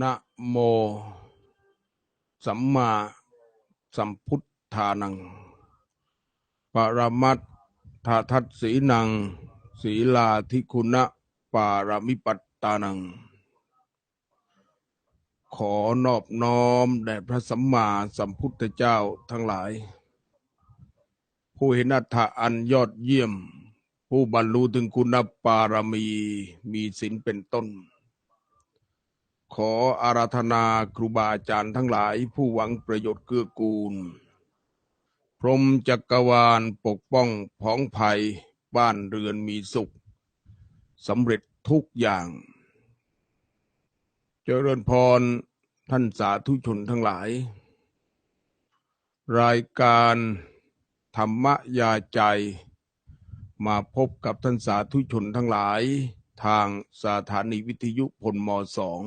นะโม สัมมาสัมพุทธานัง ปรมัตถทัตสีนัง ศีลาธิคุณะปารมิปัตตานัง ขอนอบน้อมแด่พระสัมมาสัมพุทธเจ้าทั้งหลาย ผู้เห็นอัตถะอันยอดเยี่ยม ผู้บรรลุถึงคุณปารมีมีศีลเป็นต้น ขออาราธนาครูบาอาจารย์ทั้งหลายผู้หวังประโยชน์เกื้อกูล พรหมจักรวาลปกป้องพ้องภัยบ้านเรือนมีสุขสำเร็จทุกอย่าง เจริญพรท่านสาธุชนทั้งหลาย รายการธรรมยาใจ มาพบกับท่านสาธุชนทั้งหลายทางสถานีวิทยุพลมสอง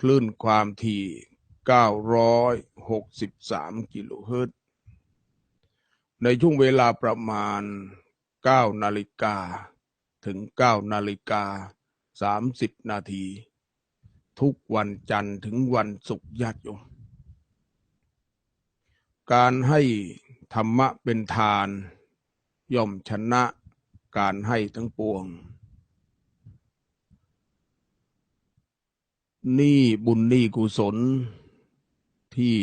คลื่นความถี่ 963 กิโลเฮิรตซ์ ในช่วงเวลาประมาณ 9 นาฬิกา ถึง 9 นาฬิกา 30 นาที ทุกวันจันทร์ถึงวันศุกร์ญาติโยม การให้ธรรมะเป็นทาน ย่อมชนะการให้ทั้งปวง นี่บุญนี่กุศล ที่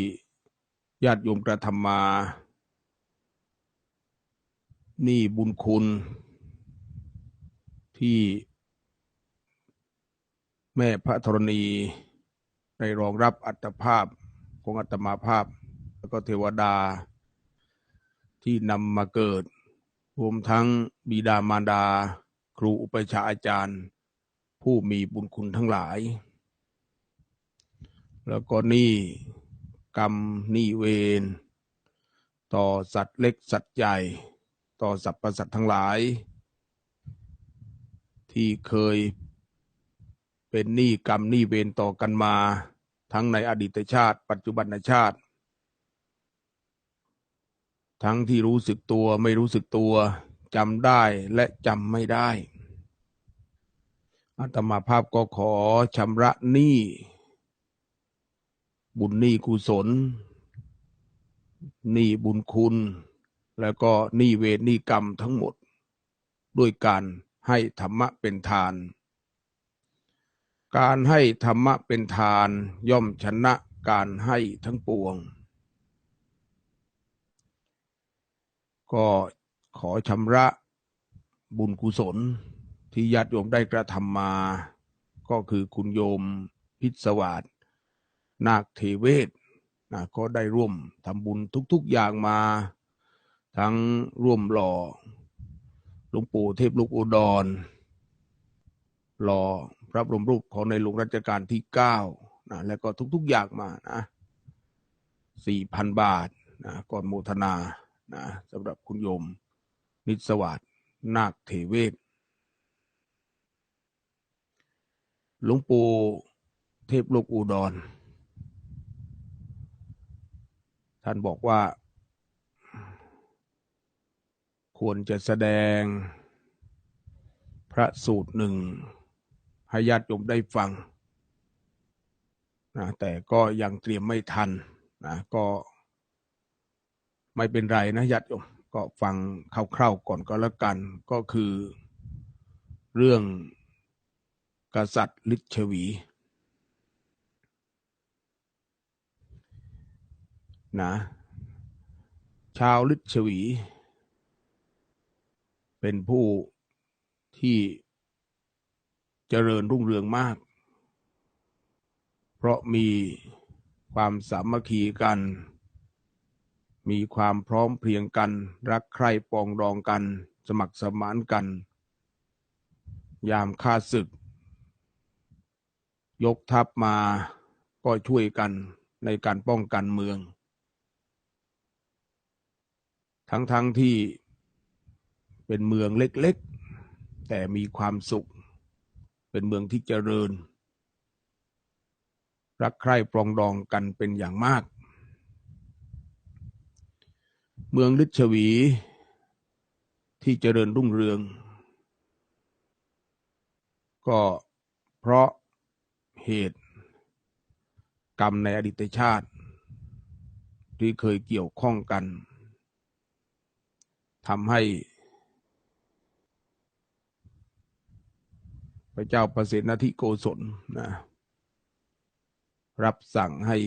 ญาติโยมกระทำมา นี่บุญคุณ ที่แม่พระธรณีได้รองรับอัตภาพของอัตมาภาพ แล้วก็เทวดาที่นำมาเกิด รวมทั้งบิดามารดา ครูอุปชาอาจารย์ ผู้มีบุญคุณทั้งหลาย แล้วก็นี่กรรมนี่เวรต่อสัตว์เล็กสัตว์ใหญ่ ต่อสรรพสัตว์ทั้งหลาย ที่เคยเป็นหนี้กรรมหนี้เวรต่อกันมา ทั้งในอดีตชาติ ปัจจุบันชาติ ทั้งที่รู้สึกตัวไม่รู้สึกตัวจำได้และจำไม่ได้อาตมาภาพก็ขอชำระหนี้ บุญหนี้กุศลหนี้บุญคุณ แล้วก็หนี้เวรหนี้กรรมทั้งหมด ด้วยการให้ธรรมะเป็นทาน การให้ธรรมะเป็นทานย่อมชนะการให้ทั้งปวง ก็ขอชำระบุญกุศลที่ญาติโยมได้กระทำมา ก็คือคุณโยมพิศวาส นาคเทเวศนะก็ได้ร่วมทำบุญทุกๆอย่างมา ทั้งร่วมหล่อหลวงปู่เทพลูกอุดรหล่อพระบรมรูปของในหลวงรัชกาลที่เก้านะแล้วก็ทุกๆอย่างมานะสี่พันบาทนะก่อนโมทนานะสำหรับคุณโยม นิสวัสดนาคเทเวศหลวงปู่เทพโลกอุดร ท่านบอกว่า ควรจะแสดง พระสูตรหนึ่งให้ญาติโยมได้ฟังนะแต่ก็ยังเตรียมไม่ทันนะก็ไม่เป็นไรนะญาติโยมก็ฟังคร่าวๆก่อนก็แล้วกัน ก็คือเรื่องกษัตริย์ลิชวี นะ ชาวลิชวี เป็นผู้ที่เจริญรุ่งเรืองมาก เพราะมีความสามัคคีกัน มีความพร้อมเพรียงกัน รักใคร่ปองดองกัน สมัครสมานกัน ยามฆ่าศึก ยกทัพมาก็ช่วยกันในการป้องกันเมือง ทั้งๆทที่เป็นเมืองเล็กๆ แต่มีความสุข เป็นเมืองที่เจริญ รักใคร่ปรองดองกันเป็นอย่างมาก เมืองฤชวีที่เจริญรุ่งเรือง ก็เพราะเหตุกรรมในอดีตชาติ ที่เคยเกี่ยวข้องกัน ทำให้พระเจ้าประสิทธิธิโกศลนะรับสั่งให้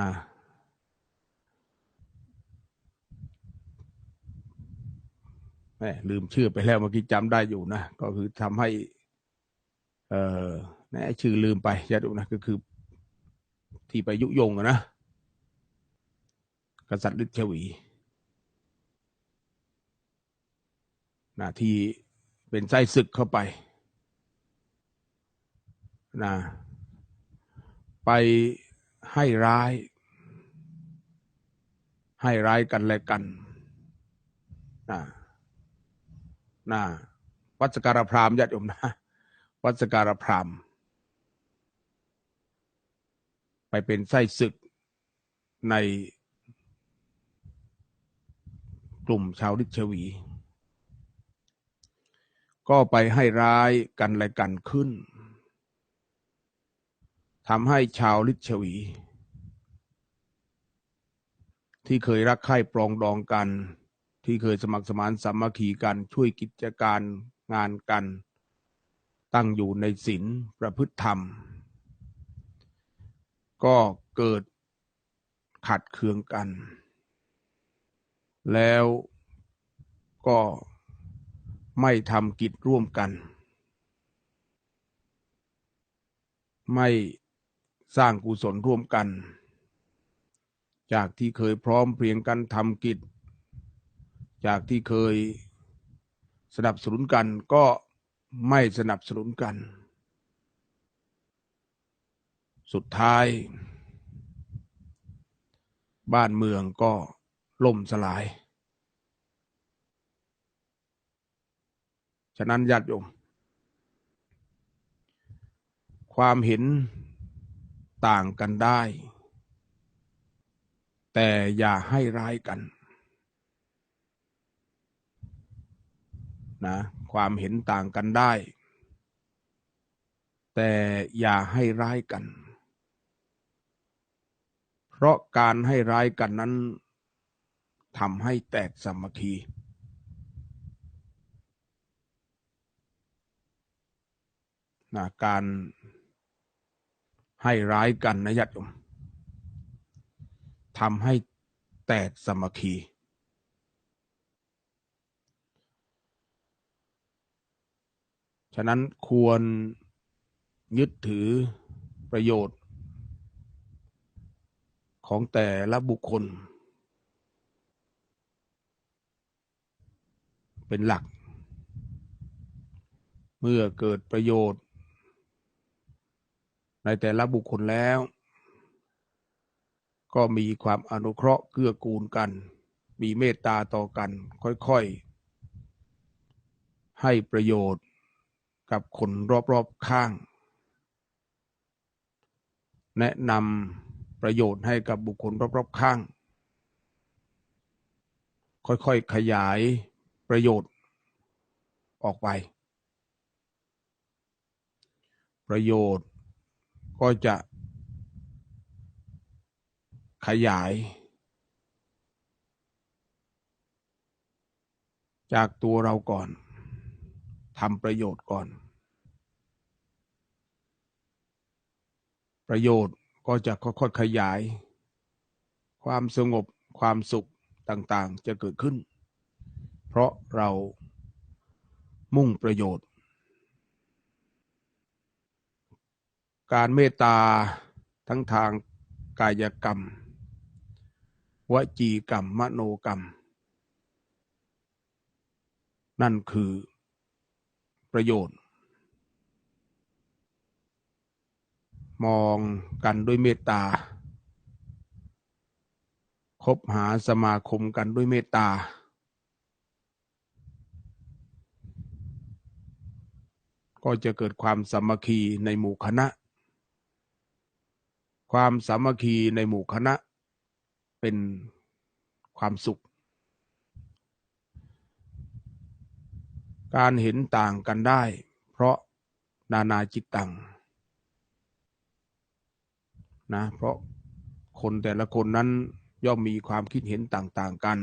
นะแหมลืมชื่อไปแล้วเมื่อกี้จำได้อยู่นะ ก็คือทำให้ เอ่อนะชื่อลืมไปจะดูนะก็คือ ที่ไปยุยงอะนะ กษัตริย์ฤทธิ์ชวี นะที่เป็นไส้ศึกเข้าไป นะ ไปให้ร้าย ให้ร้ายกันและกันนะนะวัดสการพรามญาติโยมนะ วัดสการพรามไปเป็นไส้ศึกใน กลุ่มชาวลิชวี ก็ไปให้ร้ายกันและกันขึ้นทำให้ชาวลิชวี ที่เคยรักใคร่ปรองดองกัน ที่เคยสมัครสมานสามัคคีกันช่วยกิจการงานกัน ตั้งอยู่ในศีลประพฤติธรรม ก็เกิดขัดเคืองกัน แล้วก็ไม่ทำกิจร่วมกัน ไม่สร้างกุศลร่วมกัน จากที่เคยพร้อมเพรียงกันทำกิจ จากที่เคยสนับสนุนกันก็ไม่สนับสนุนกัน สุดท้าย บ้านเมืองก็ ล่มสลาย ฉะนั้นญาติโยม ความเห็นต่างกันได้ แต่อย่าให้ร้ายกันนะความเห็นต่างกันได้ แต่อย่าให้ร้ายกัน เพราะการให้ร้ายกันนั้น ทำให้แตกสามัคคีนะการให้ร้ายกันนะญาติโยมทำให้แตกสามัคคี ฉะนั้นควรยึดถือประโยชน์ ของแต่ละบุคคล เป็นหลัก เมื่อเกิดประโยชน์ ในแต่ละบุคคลแล้ว ก็มีความอนุเคราะห์เกื้อกูลกัน มีเมตตาต่อกัน ค่อยๆ ให้ประโยชน์กับคนรอบๆข้าง แนะนำประโยชน์ให้กับบุคคลรอบๆข้าง ค่อยๆ ขยาย ประโยชน์ออกไป ประโยชน์ก็จะขยาย จากตัวเราก่อนทำประโยชน์ก่อน ประโยชน์ก็จะค่อยๆขยาย ความสงบความสุขต่างๆ จะเกิดขึ้น เพราะเรามุ่งประโยชน์ การเมตตาทั้งทางกายกรรม วจีกรรม มโนกรรม นั่นคือประโยชน์ มองกันด้วยเมตตาคบหาสมาคมกันด้วยเมตตา ก็จะเกิดความสามัคคีในหมู่คณะ ความสามัคคีในหมู่คณะ เป็นความสุข การเห็นต่างกันได้ เพราะนานาจิตตังนะเพราะคนแต่ละคนนั้นย่อมมีความคิดเห็นต่าง ๆ กัน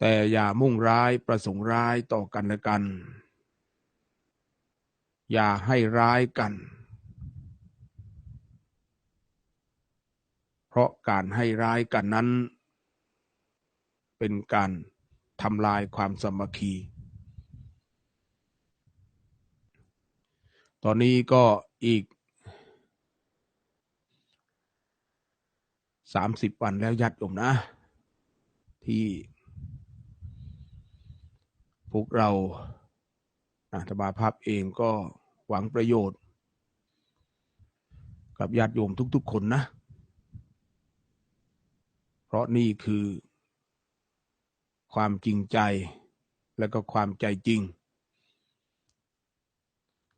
แต่อย่ามุ่งร้ายประสงค์ร้ายต่อกันและกัน อย่าให้ร้ายกัน เพราะการให้ร้ายกันนั้น เป็นการทำลายความสามัคคี ตอนนี้ก็อีกสามสิบวันแล้วยัดโยมนะ ที่ พวกเราอาตมาภาพเองก็หวังประโยชน์ กับญาติโยมทุกๆคนนะ เพราะนี่คือ ความจริงใจและก็ความใจจริง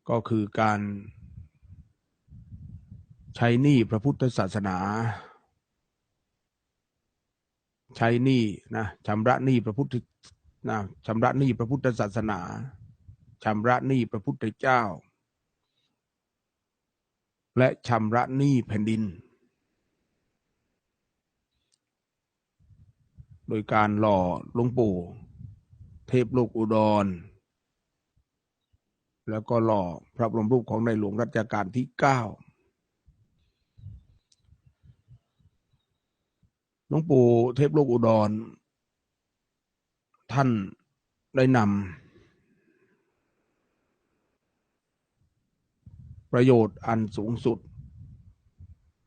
ก็คือการใช้หนี้พระพุทธศาสนา ใช้หนี้นะชำระหนี้พระพุทธ นะชำระหนี้พระพุทธศาสนาชำระหนี้พระพุทธเจ้า และชำระหนี้แผ่นดิน โดยการหล่อหลวงปู่ เทพโลกอุดร แล้วก็หล่อพระบรมรูปของในหลวงรัชกาลที่เก้าหลวงปู่เทพโลกอุดร ท่านได้นำประโยชน์อันสูงสุด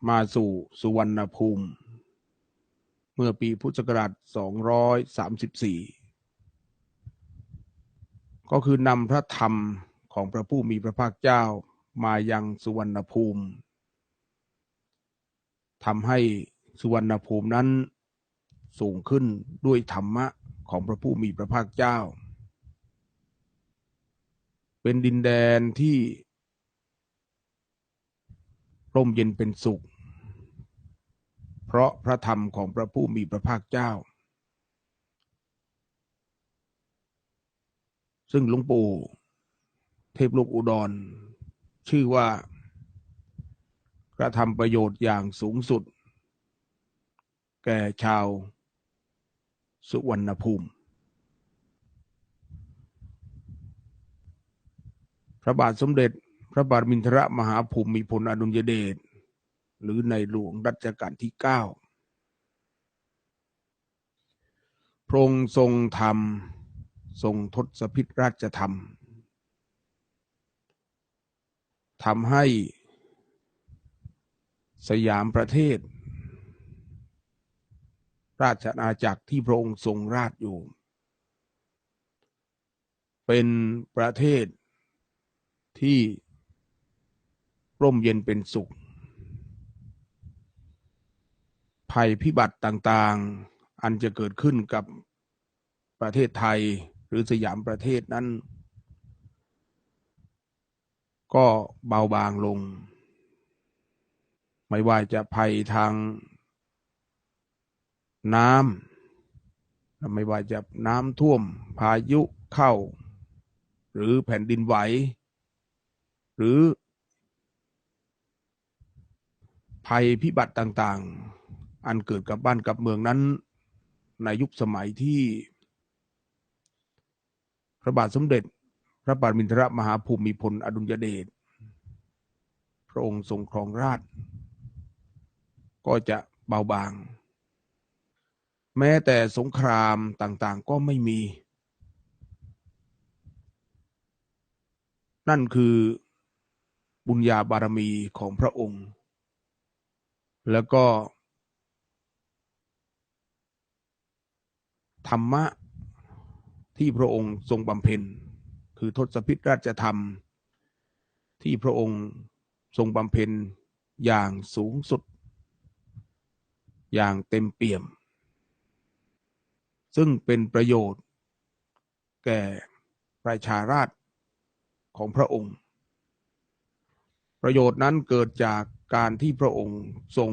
มาสู่สุวรรณภูมิ เมื่อปีพุทธศักราช 234 ก็คือนำพระธรรมของพระผู้มีพระภาคเจ้ามายังสุวรรณภูมิทำให้สุวรรณภูมินั้น สูงขึ้นด้วยธรรมะของพระผู้มีพระภาคเจ้า เป็นดินแดนที่ร่มเย็นเป็นสุข เพราะพระธรรมของพระผู้มีพระภาคเจ้า ซึ่งหลวงปู่เทพลูกอุดร ชื่อว่ากระทำประโยชน์อย่างสูงสุด แก่ชาว สุวรรณภูมิ พระบาทสมเด็จพระบาทมินทรมหาภูมิพลอดุลยเดชหรือในหลวงรัชกาลที่เก้าพระองค์ทรงธรรม ทรงทศพิธราชธรรมทำให้สยามประเทศ ราชอาณาจักรที่พระองค์ทรงราชอยู่ เป็นประเทศที่ร่มเย็นเป็นสุข ภัยพิบัติต่างๆ อันจะเกิดขึ้นกับประเทศไทยหรือสยามประเทศนั้น ก็เบาบางลง ไม่ว่าจะภัยทาง น้ำไม่ว่าจะน้ำท่วม พายุเข้า หรือแผ่นดินไหว หรือ ภัยพิบัติต่างๆ อันเกิดกับบ้านกับเมืองนั้น ในยุคสมัยที่ พระบาทสมเด็จ พระบาทมินทรมหาภูมิพลอดุลยเดชพระองค์ทรงครองราชก็จะเบาบาง แม้แต่สงครามต่างๆ ก็ไม่มี นั่นคือบุญญาบารมีของพระองค์ แล้วก็ ธรรมะที่พระองค์ทรงบำเพ็ญ คือทศพิธราชธรรม ที่พระองค์ทรงบำเพ็ญอย่างสูงสุด อย่างเต็มเปี่ยม ซึ่งเป็นประโยชน์ แก่ประชาราชของพระองค์ ประโยชน์นั้นเกิดจากการที่พระองค์ทรง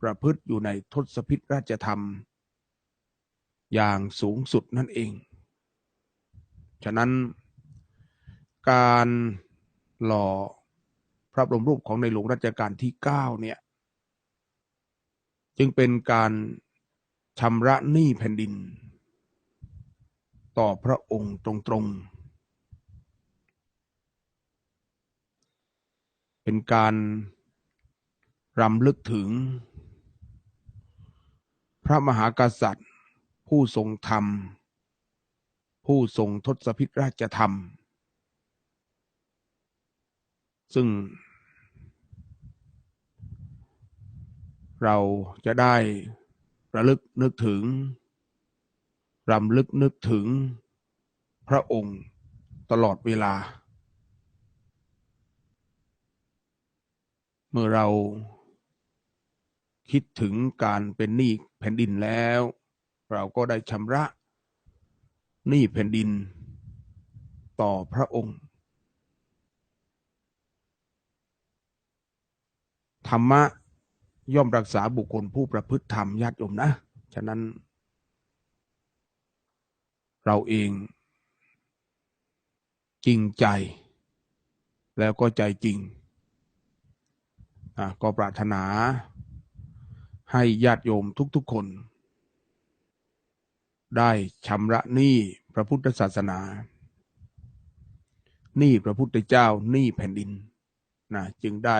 ประพฤติอยู่ในทศพิธราชธรรม อย่างสูงสุดนั่นเอง ฉะนั้นการหล่อพระบรมรูปของในหลวงรัชกาลที่เก้าเนี่ย จึงเป็นการ ชำระหนี้แผ่นดิน ต่อพระองค์ตรงๆ เป็นการรำลึกถึง พระมหากษัตริย์ ผู้ทรงธรรม ผู้ทรงทศพิธราชธรรม ซึ่ง เราจะได้ ระลึกนึกถึง รำลึกนึกถึง พระองค์ตลอดเวลา เมื่อเราคิดถึงการเป็นหนี้แผ่นดินแล้ว เราก็ได้ชำระหนี้แผ่นดิน ต่อพระองค์ ธรรมะ ย่อมรักษาบุคคลผู้ประพฤติธรรมญาติโยมนะ ฉะนั้น เราเอง จริงใจ แล้วก็ใจจริงอะก็ปรารถนาให้ญาติโยมทุกๆคน ได้ชำระหนี้พระพุทธศาสนาหนี้พระพุทธเจ้าหนี้แผ่นดินนะจึงได้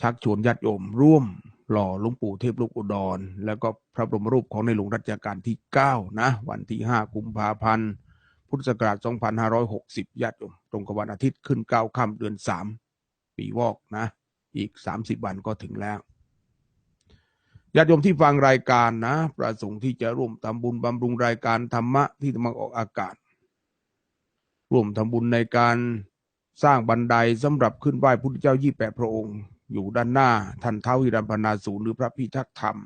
ชักชวนญาติโยมร่วมหล่อหลวงปู่เทพลูกอุดร แล้วก็พระบรมรูปของในหลวงรัชกาลที่ 9 นะ วันที่ 5 กุมภาพันธ์ พุทธศักราช 2560 ญาติโยมตรงกับวันอาทิตย์ขึ้น 9 ค่ำเดือน 3 ปีวอกนะ อีก 30 วันก็ถึงแล้วญาติโยมที่ฟังรายการนะ ประสงค์ที่จะร่วมทำบุญบำรุงรายการธรรมะที่จะมาออกอากาศ ร่วมทำบุญในการสร้างบันไดสำหรับขึ้นไหว้พุทธเจ้ายี่แปดพระองค์ อยู่ด้านหน้าท่านเท้าหิรัมพนาศูนย์หรือพระพิทักษ์ธรรม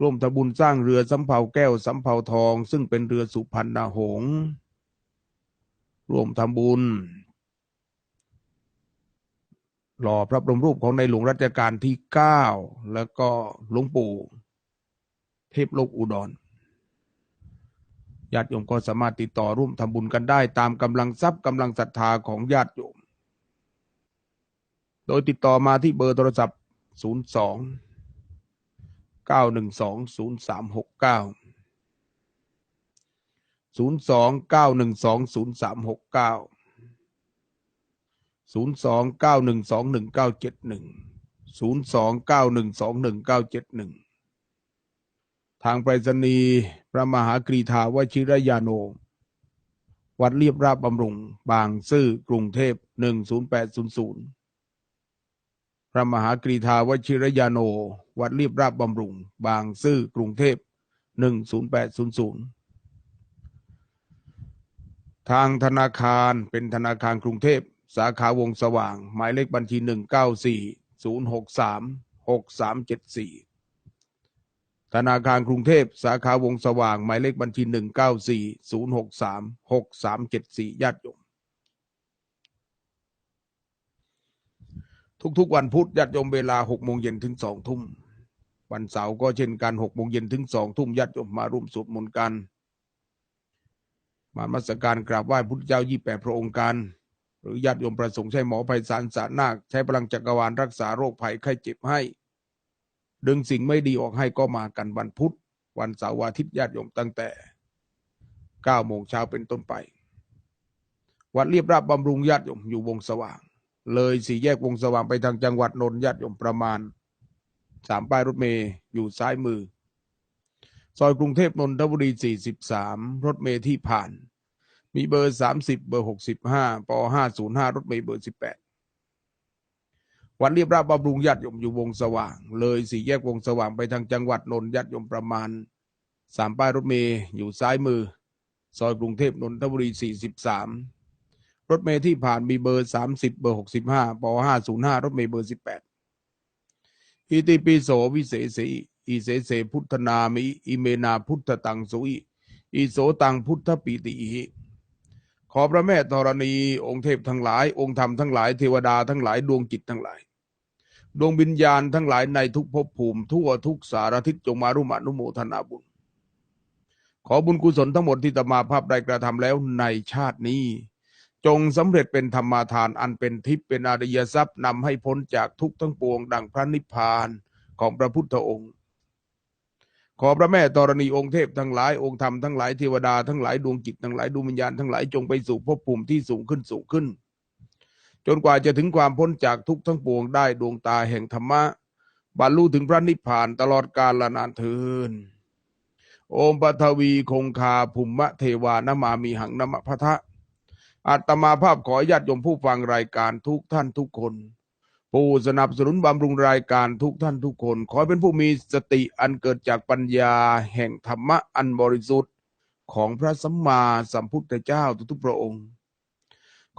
ร่วมทำบุญสร้างเรือสำเภาแก้วสำเภาทอง ซึ่งเป็นเรือสุพรรณหงส์ร่วมทำบุญ หล่อพระบรมรูปของในหลวงรัชกาลที่เก้าแล้วก็หลวงปู่ เทพโลกอุดรญาติโยมก็สามารถติดต่อร่วมทำบุญกันได้ ตามกำลังทรัพย์กำลังศรัทธาของญาติโยม ดยติดต่อมาที่เบอร์โทรศัพท์ 02 912 0369 02 912 0369 02 912 1971 02 912 1971 ทางไปรษณีย์พระมหากรีธาวชิรยาโน วัดเรียบราบบำรุง บางซื่อกรุงเทพ 10800 พระมหากรีธาวชิรยาโน วัดรีบราบบำรุง บางซื่อกรุงเทพ 10800 ทางธนาคารเป็นธนาคารกรุงเทพ สาขาวงสว่าง หมายเลขบัญชี 194 063 6374 ธนาคารกรุงเทพ สาขาวงสว่าง หมายเลขบัญชี 194 063 6374ญาติโยม ทุกๆ วันพุธญาติโยมเวลา6โมงเย็นถึง2ทุ่ม วันเสาร์ก็เช่นกัน6โมงเย็นถึง2ทุ่มญาติโยมมาร่วมสวดมนต์กัน มามัสการกราบไหว้พุทธเจ้ายี่แปดพระองค์การหรือญาติโยมประสงค์ใช้หมอไพศาลสานาค ใช้พลังจักรวาลรักษาโรคภัยไข้เจ็บให้ ดึงสิ่งไม่ดีออกให้ก็มากันวันพุธ วันเสาร์อาทิตย์ญาติโยมตั้งแต่9โมงเช้าเป็นต้นไป วัดเรียบราบบำรุงญาติโยมอยู่วงสว่าง เลยสี่แยกวงสว่างไปทางจังหวัดนนท์ญาติโยมประมาณสามป้ายรถเมย์อยู่ซ้ายมือ ซอยกรุงเทพนนทบุรี 43 รถเมล์ที่ผ่าน มีเบอร์ 30 เบอร์ 65ป505 รถเมล์เบอร์ 18 วันเรียบราบบำรุงญาติโยมอยู่วงสว่าง เลยสี่แยกวงสว่างไปทางจังหวัดนนท์ญาติโยมประมาณสามป้ายรถเมล์อยู่ซ้ายมือ ซอยกรุงเทพนนทบุรี 43 รถเมล์ที่ผ่านมีเบอร์30เบอร์65ป505รถเมล์เบอร์18อิติปิโสวิเศษสีอิเสเสพุทธนามิอิเมนาพุทธตังสุอิอิโสตังพุทธปิติหิขอพระแม่ธรณีองค์เทพทั้งหลาย องค์ธรรมทั้งหลายเทวดาทั้งหลายดวงจิตทั้งหลาย ดวงวิญญาณทั้งหลายในทุกภพภูมิ ทั่วทุกสารทิศจงมารุมานุโมทนาบุญ ขออบุญกุศลทั้งหมดที่ตมาภาพได้กระทำแล้วในชาตินี้ จงสำเร็จเป็นธรรมาทานอันเป็นทิพย์เป็นอริยทรัพย์นำให้พ้นจากทุกทั้งปวง ดังพระนิพพานของพระพุทธองค์ ขอพระแม่ธรณีองค์เทพทั้งหลายองค์ธรรมทั้งหลายเทวดาทั้งหลายดวงจิตทั้งหลายดวงวิญญาณทั้งหลายจงไปสู่ภพภูมิที่สูงขึ้นสูงขึ้น จนกว่าจะถึงความพ้นจากทุกทั้งปวงได้ดวงตาแห่งธรรมะบรรลุถึงพระนิพพานตลอดกาลละนานเทินโอมปทวีคงคาภุมมะเทวานมามีหังนมะพะทะ อาตมาภาพขอญาติโยมผู้ฟังรายการทุกท่านทุกคน ผู้สนับสนุนบำรุงรายการทุกท่านทุกคน ขอเป็นผู้มีสติอันเกิดจากปัญญาแห่งธรรมะอันบริสุทธิ์ ของพระสัมมาสัมพุทธเจ้าทุกๆพระองค์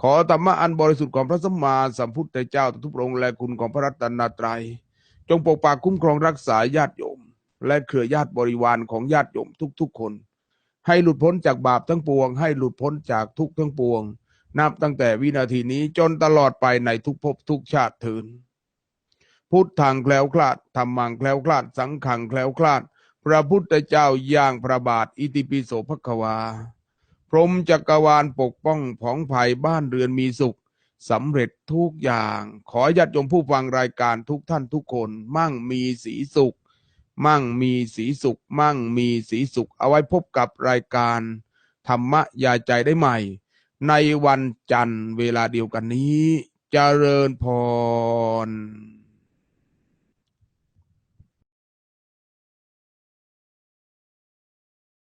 ขอธรรมะอันบริสุทธิ์ของพระสัมมาสัมพุทธเจ้าทุกๆพระองค์และคุณของพระรัตนตรัย จงปกปักคุ้มครองรักษาญาติโยม และเครือญาติบริวารของญาติโยมทุกๆคน ให้หลุดพ้นจากบาปทั้งปวง ให้หลุดพ้นจากทุกข์ทั้งปวง นับตั้งแต่วินาทีนี้จนตลอดไปในทุกภพทุกชาติถินพุทธังแคล้วคลาดธรรมังแคล้วคลาด สังขังแคล้วคลาด พระพุทธเจ้าย่างพระบาท อิติปิโสภควา พรหมจักรวาลปกป้องผองภัยบ้านเรือนมีสุขสำเร็จทุกอย่าง ขอญาติโยมผู้ฟังรายการทุกท่านทุกคน มั่งมีสีสุข มั่งมีสีสุข มั่งมีสีสุข เอาไว้พบกับรายการ ธรรมะยาใจได้ใหม่ ในวันจันทร์เวลาเดียวกันนี้เจริญพร